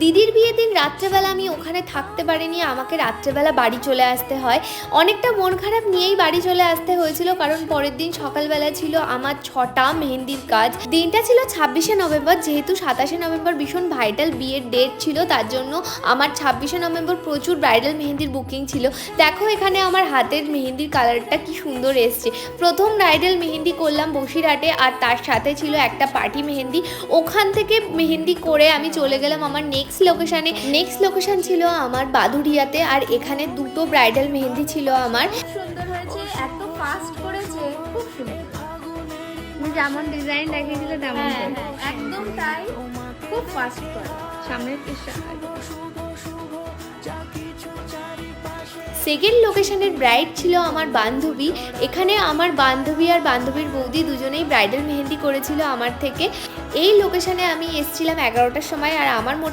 দিদির বিয়ের দিন রাত্রেবেলা আমি ওখানে থাকতে পারিনি, আমাকে রাত্রেবেলা বাড়ি চলে আসতে হয়। অনেকটা মন খারাপ নিয়েই বাড়ি চলে আসতে হয়েছিল, কারণ পরের দিন সকালবেলা ছিল আমার ছটা মেহেন্দির কাজ। দিনটা ছিল ছাব্বিশে নভেম্বর, যেহেতু সাতাশে নভেম্বর ভীষণ ভাইটাল বিয়ের ডেট ছিল, তার জন্য আমার ছাব্বিশে নভেম্বর প্রচুর ব্রাইডাল মেহেন্দির বুকিং ছিল। দেখো এখানে আমার হাতের মেহেন্দির কালারটা কি সুন্দর এসছে। প্রথম ব্রাইডাল মেহেন্দি করলাম বসিরহাটে, আর তার সাথে ছিল একটা পার্টি মেহেন্দি। ওখান থেকে মেহেন্দি করে আমি চলে গেলাম আমার নেক্সট লোকেশানে নেক্সট লোকেশন ছিল আমার বাদুরিয়াতে আর এখানে দুটো ব্রাইডাল মেহেন্দি ছিল আমার। সুন্দর হয়েছে এত ফাস্ট করেছে খুব সুন্দর। যেমন ডিজাইন দেখিয়েছিলে তেমন হ্যাঁ, একদম তাই খুব ফাস্ট করে সামনের সেকেন্ড লোকেশনের ব্রাইড ছিল আমার বান্ধবী। এখানে আমার বান্ধবী আর বান্ধবীর বৌদি দুজনেই ব্রাইডাল মেহেন্দি করেছিল আমার থেকে। এই লোকেশনে আমি এসেছিলাম এগারোটার সময় আর আমার মোটামুটি